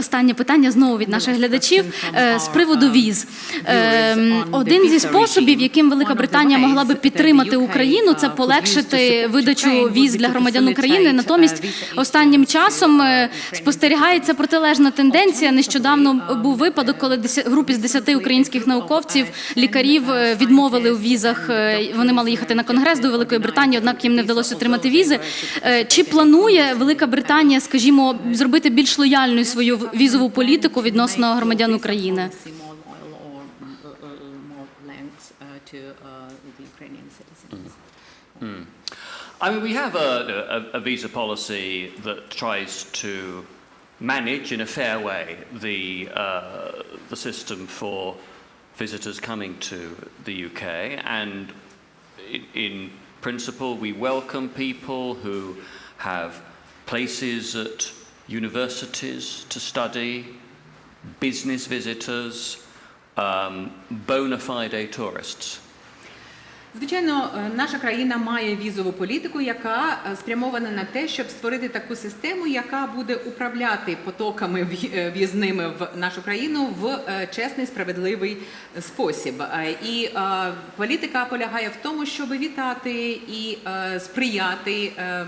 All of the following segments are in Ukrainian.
останнє питання знову від наших глядачів е, з приводу віз. Е, Один зі способів, яким Велика Британія могла би підтримати Україну, це полегшити видачу віз для громадян України. Натомість останнім часом е, спостерігається протилежна тенденція. Нещодавно був випадок, коли групі з 10 українських науковців, лікарів е, відмовили у візах. е, Вони мали їхати на конгрес до Великої Британії, однак їм не вдалося отримати візи. Е, Чи планує Велика Британія, скажімо, зробити більш лояльною свою візову політику відносно громадян України? See more loyal or uh, uh, more lengths uh, to uh, the Ukrainian citizens. I mean, we have a, a, a visa policy that tries to manage in a fair way the, uh, the system for visitors coming to the UK. And in, in principle, we welcome people who have places at universities to study, business visitors, um, bona fide tourists. Звичайно, е, наша країна має візову політику, яка е, спрямована на те, щоб створити таку систему, яка буде управляти потоками е, в'їзними в нашу країну в чесний справедливий спосіб. І політика полягає в тому, щоб вітати і сприяти е,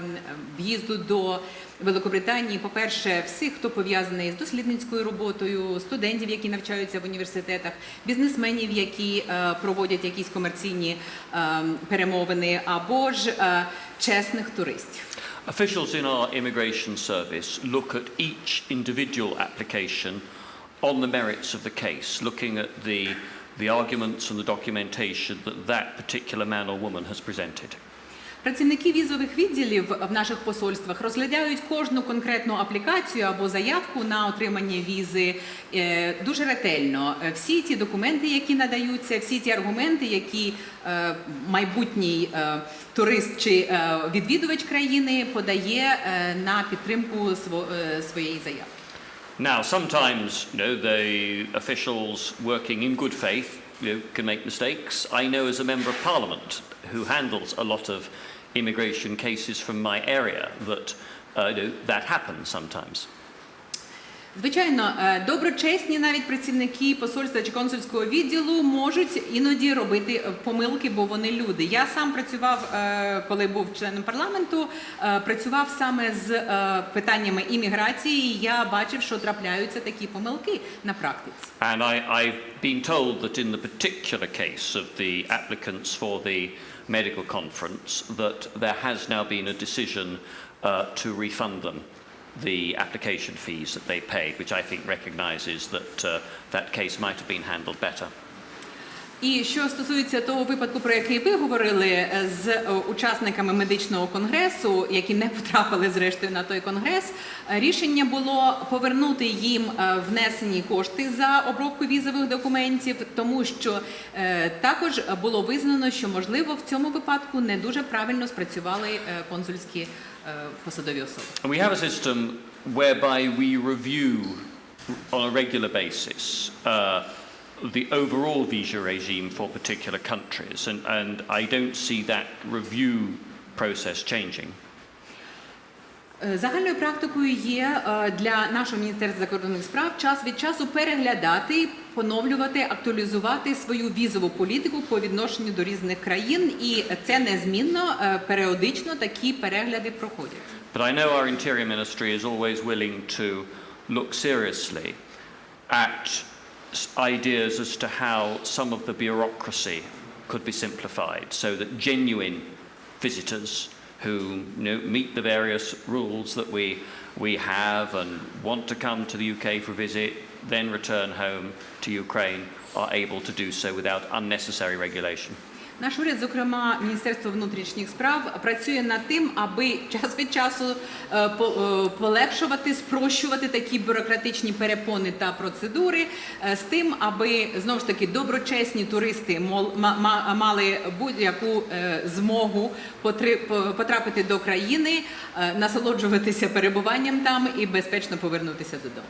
в'їзду до. Великобританії, по-перше, всіх, хто пов'язаний з дослідницькою роботою, студентів, які навчаються в університетах, бізнесменів, які е, проводять якісь комерційні е, перемовини, або ж е, чесних туристів. Officials in our immigration service look at each individual application on the merits of the case, looking at the, the arguments and the documentation that that particular man or woman has presented. Працівники візових відділів в наших посольствах розглядають кожну конкретну аплікацію або заявку на отримання візи е, дуже ретельно. Е, Всі ті документи, які надаються, всі ті аргументи, які е, майбутній турист чи відвідувач країни подає на підтримку своєї заявки. Now, sometimes, you know, the officials working in good faith you know, can make mistakes. I know as a member of parliament who handles a lot of immigration cases from my area that uh, you know, that happens sometimes. Звичайно, е, доброчесні навіть працівники посольства чи консульського відділу можуть іноді робити е, помилки, бо вони люди. Я сам працював, е, коли був членом парламенту, працював саме з питаннями імміграції. і Я бачив, що трапляються такі помилки на практиці. And I, I've been told that in the particular case of the applicants for the medical conference, that there has now been a decision uh, to refund them the application fees that they paid, which I think recognises that uh, that case might have been handled better. І що стосується того випадку, про який ви говорили е, з е, учасниками медичного конгресу, які не потрапили зрештою на той конгрес, е, рішення було повернути їм внесені кошти за обробку візових документів, тому що також було визнано, що можливо в цьому випадку не дуже правильно спрацювали консульські we have a system whereby we review on a regular basis uh, the overall visa regime for particular countries, and, and I don't see that review process changing. Е, Загальною практикою є е, для нашого міністерства закордонних справ час від часу переглядати, поновлювати, актуалізувати свою візову політику по відношенню до різних країн, і це незмінно е, періодично такі перегляди проходять. But I know our Interior Ministry is always willing to look seriously at ideas as to how some of the bureaucracy could be simplified so that genuine visitors who know, meet the various rules that we, we have and want to come to the UK for a visit, then return home to Ukraine, are able to do so without unnecessary regulation. Наш уряд, зокрема, Міністерство внутрішніх справ, працює над тим, аби час від часу е, е, полегшувати, спрощувати такі бюрократичні перепони та процедури, е, з тим, аби знову ж таки доброчесні туристи мали будь-яку змогу потрапити до країни, насолоджуватися перебуванням там і безпечно повернутися додому.